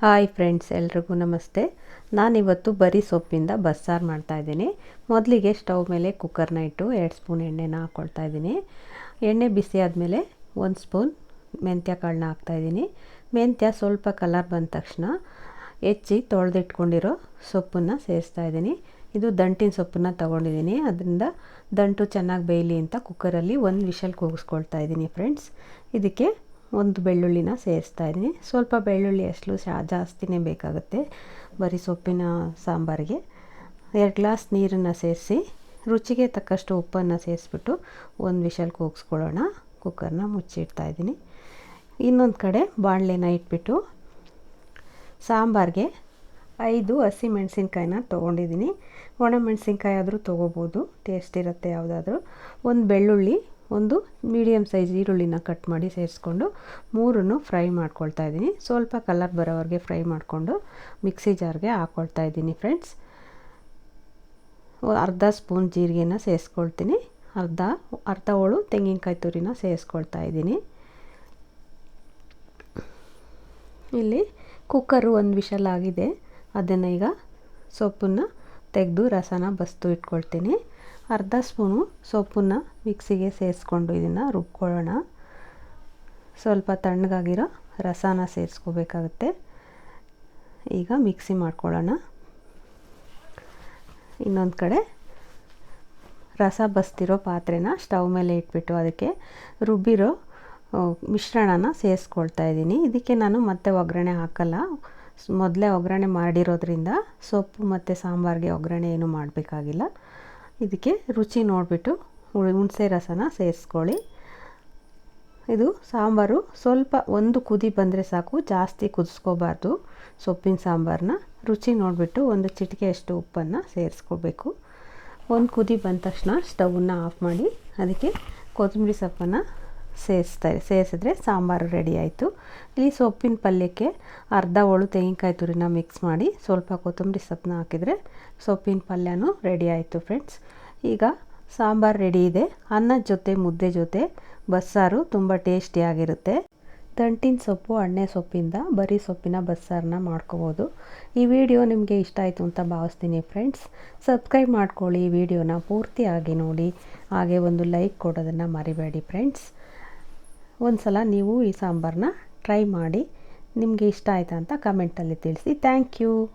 Hi friends, ಎಲ್ರಿಗೂ ನಮಸ್ತೆ. ನಾನಿವತ್ತು ಬರೀ ಸೊಪ್ಪಿಂದ ಬಸ್ಸಾರು ಮಾಡ್ತಾಯಿದ್ದೀನಿ ಮೊದಲಿಗೆ ಸ್ಟವ್ ಮೇಲೆ ಕುಕ್ಕರ್ನ ಇಟ್ಟು ಎರಡು ಸ್ಪೂನ್ ಎಣ್ಣೆನ ಹಾಕ್ಕೊಳ್ತಾ ಇದ್ದೀನಿ. ಎಣ್ಣೆ ಬಿಸಿ ಆದಮೇಲೆ ಒಂದು ಸ್ಪೂನ್ ಮೆಂತ್ಯ ಕಾಳನ್ನ ಹಾಕ್ತಾಯಿದ್ದೀನಿ ಮೆಂತ್ಯ ಸ್ವಲ್ಪ ಕಲರ್ ಬಂದ ತಕ್ಷಣ ಹೆಚ್ಚಿ ತೊಳೆದಿಟ್ಕೊಂಡಿರೋ ಸೊಪ್ಪನ್ನು ಸೇರಿಸ್ತಾ ಇದ್ದೀನಿ. ಇದು ದಂಟಿನ ಸೊಪ್ಪನ್ನು ತೊಗೊಂಡಿದ್ದೀನಿ. ಅದರಿಂದ ದಂಟು ಚೆನ್ನಾಗಿ ಬೇಯಲಿ ಅಂತ ಕುಕ್ಕರಲ್ಲಿ ಒಂದು ವಿಷಲ್ ಕೂಗಿಸ್ಕೊಳ್ತಾ ಇದ್ದೀನಿ ಫ್ರೆಂಡ್ಸ್. ಇದಕ್ಕೆ ಒಂದು ಬೆಳ್ಳುಳ್ಳಿನ ಸೇರಿಸ್ತಾ ಇದ್ದೀನಿ. ಸ್ವಲ್ಪ ಬೆಳ್ಳುಳ್ಳಿ ಅಷ್ಟು ಶಾ, ಜಾಸ್ತಿನೇ ಬೇಕಾಗುತ್ತೆ. ಬರೀ ಸೊಪ್ಪಿನ ಸಾಂಬಾರಿಗೆ. ಎರಡು ಗ್ಲಾಸ್ ನೀರನ್ನು ಸೇರಿಸಿ, ರುಚಿಗೆ ತಕ್ಕಷ್ಟು ಉಪ್ಪನ್ನು ಸೇರಿಸ್ಬಿಟ್ಟು ಒಂದು ವಿಷಲ್ ಕೂಗಿಸ್ಕೊಳ್ಳೋಣ. ಕುಕ್ಕರ್ನ ಮುಚ್ಚಿಡ್ತಾ ಇದ್ದೀನಿ. ಇನ್ನೊಂದು ಕಡೆ ಬಾಣಲೆನ ಇಟ್ಬಿಟ್ಟು ಸಾಂಬಾರಿಗೆ ಐದು ಹಸಿ ಮೆಣಸಿನ್ಕಾಯಿನ ತೊಗೊಂಡಿದ್ದೀನಿ. ಒಣಮೆಣಸಿನ್ಕಾಯಿ ಆದರೂ ತೊಗೋಬೋದು. ಟೇಸ್ಟ್ ಇರುತ್ತೆ ಯಾವುದಾದ್ರೂ. ಒಂದು ಬೆಳ್ಳುಳ್ಳಿ ಒಂದು ಮೀಡಿಯಮ್ ಸೈಜ್ ಈರುಳ್ಳಿನ ಕಟ್ ಮಾಡಿ ಸೇರಿಸ್ಕೊಂಡು ಮೂರನ್ನು ಫ್ರೈ ಮಾಡ್ಕೊಳ್ತಾ ಇದ್ದೀನಿ. ಸ್ವಲ್ಪ ಕಲರ್ ಬರೋವರೆಗೆ ಫ್ರೈ ಮಾಡಿಕೊಂಡು ಮಿಕ್ಸಿ ಜಾರ್ಗೆ ಹಾಕ್ಕೊಳ್ತಾ ಇದ್ದೀನಿ ಫ್ರೆಂಡ್ಸ್ ಅರ್ಧ ಸ್ಪೂನ್ ಜೀರಿಗೆನ ಸೇರಿಸ್ಕೊಳ್ತೀನಿ. ಅರ್ಧ ಅರ್ಧ ಹೋಳು ತೆಂಗಿನಕಾಯಿ ತುರಿನ ಸೇರಿಸ್ಕೊಳ್ತಾ ಇದ್ದೀನಿ. ಇಲ್ಲಿ ಕುಕ್ಕರು ಒಂದು ವಿಷಲ್ ಆಗಿದೆ. ಅದನ್ನು ಈಗ ಸೊಪ್ಪನ್ನು ತೆಗೆದು ರಸನ ಬಸ್ತು ಇಟ್ಕೊಳ್ತೀನಿ. ಅರ್ಧ ಸ್ಪೂನು ಸೊಪ್ಪನ್ನು ಮಿಕ್ಸಿಗೆ ಸೇರಿಸ್ಕೊಂಡು ಇದನ್ನು ರುಬ್ಕೊಳ್ಳೋಣ. ಸ್ವಲ್ಪ ತಣ್ಣಗಾಗಿರೋ ರಸನ ಸೇರಿಸ್ಕೋಬೇಕಾಗುತ್ತೆ. ಈಗ ಮಿಕ್ಸಿ ಮಾಡ್ಕೊಳ್ಳೋಣ. ಇನ್ನೊಂದು ಕಡೆ ರಸ ಬಸ್ತಿರೋ ಪಾತ್ರೆನ ಸ್ಟವ್ ಮೇಲೆ ಇಟ್ಬಿಟ್ಟು ಅದಕ್ಕೆ ರುಬ್ಬಿರೋ ಮಿಶ್ರಣನ ಸೇರಿಸ್ಕೊಳ್ತಾ ಇದ್ದೀನಿ. ಇದಕ್ಕೆ ನಾನು ಮತ್ತೆ ಒಗ್ಗರಣೆ ಹಾಕಲ್ಲ. ಮೊದಲೇ ಒಗ್ಗರಣೆ ಮಾಡಿರೋದ್ರಿಂದ ಸೊಪ್ಪು ಮತ್ತು ಸಾಂಬಾರಿಗೆ ಒಗ್ಗರಣೆ ಏನು ಮಾಡಬೇಕಾಗಿಲ್ಲ. ಇದಕ್ಕೆ ರುಚಿ ನೋಡಿಬಿಟ್ಟು ಹುಣಸೆ ರಸನ ಸೇರಿಸ್ಕೊಳ್ಳಿ. ಇದು ಸಾಂಬಾರು. ಸ್ವಲ್ಪ ಒಂದು ಕುದಿ ಬಂದರೆ ಸಾಕು, ಜಾಸ್ತಿ ಕುದಿಸ್ಕೋಬಾರ್ದು ಸೊಪ್ಪಿನ ಸಾಂಬಾರನ್ನ ರುಚಿ ನೋಡಿಬಿಟ್ಟು ಒಂದು ಚಿಟಿಕೆಯಷ್ಟು ಉಪ್ಪನ್ನು ಸೇರಿಸ್ಕೋಬೇಕು. ಒಂದು ಕುದಿ ಬಂದ ತಕ್ಷಣ ಸ್ಟವನ್ನು ಆಫ್ ಮಾಡಿ, ಅದಕ್ಕೆ ಕೊತ್ತಂಬರಿ ಸೊಪ್ಪನ್ನು ಸೇರಿಸ್ತಾರೆ ಸೇರಿಸಿದ್ರೆ ಸಾಂಬಾರು ರೆಡಿ ಆಯಿತು. ಇಲ್ಲಿ ಸೊಪ್ಪಿನ ಪಲ್ಯಕ್ಕೆ ಅರ್ಧ ಹೋಳು ತೆಂಗಿನಕಾಯಿ ತುರಿನ ಮಿಕ್ಸ್ ಮಾಡಿ ಸ್ವಲ್ಪ ಕೊತ್ತಂಬರಿ ಸೊಪ್ಪನ್ನ ಹಾಕಿದರೆ ಸೊಪ್ಪಿನ ಪಲ್ಯನೂ ರೆಡಿ ಆಯಿತು ಫ್ರೆಂಡ್ಸ್ ಈಗ ಸಾಂಬಾರು ರೆಡಿ ಇದೆ. ಅನ್ನದ ಜೊತೆ, ಮುದ್ದೆ ಜೊತೆ, ಬಸ್ಸಾರು ತುಂಬ ಟೇಸ್ಟಿಯಾಗಿರುತ್ತೆ ದಂಟಿನ ಸೊಪ್ಪು ಅಣ್ಣೆ ಸೊಪ್ಪಿಂದ ಬರೀ ಸೊಪ್ಪಿನ ಬಸ್ಸಾರನ್ನ ಮಾಡ್ಕೋಬೋದು. ಈ ವಿಡಿಯೋ ನಿಮಗೆ ಇಷ್ಟ ಆಯಿತು ಅಂತ ಭಾವಿಸ್ತೀನಿ ಫ್ರೆಂಡ್ಸ್ ಸಬ್ಸ್ಕ್ರೈಬ್ ಮಾಡ್ಕೊಳ್ಳಿ. ವಿಡಿಯೋನ ಪೂರ್ತಿಯಾಗಿ ನೋಡಿ. ಹಾಗೆ ಒಂದು ಲೈಕ್ ಕೊಡೋದನ್ನು ಮರಿಬೇಡಿ ಫ್ರೆಂಡ್ಸ್ ಒಂದು ಸಲ ನೀವು ಈ ಸಾಂಬಾರನ್ನ ಟ್ರೈ ಮಾಡಿ. ನಿಮಗೆ ಇಷ್ಟ ಆಯಿತಾ ಅಂತ ಕಮೆಂಟಲ್ಲಿ ತಿಳಿಸಿ. Thank you